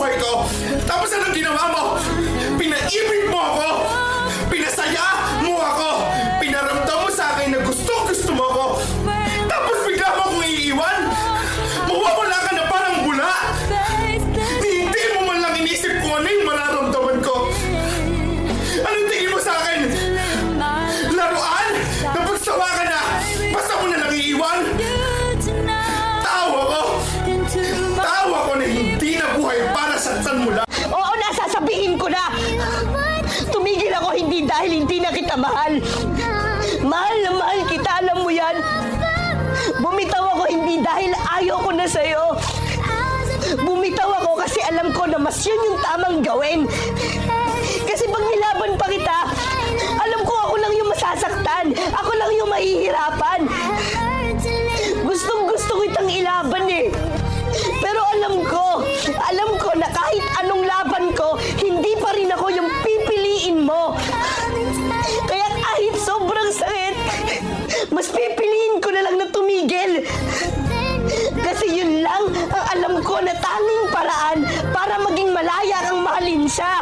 buhay ko. Tapos anong ginawa mo? Oo, nasasabihin ko na! Tumigil ako hindi dahil hindi na kita mahal. Mahal na mahal kita, alam mo yan. Bumitaw ako hindi dahil ayaw ko na sa'yo. Bumitaw ako kasi alam ko na mas yun yung tamang gawin. Mas pipiliin ko na lang na tumigil. Kasi yun lang ang alam ko na tanging paraan para maging malaya kang mahalin siya.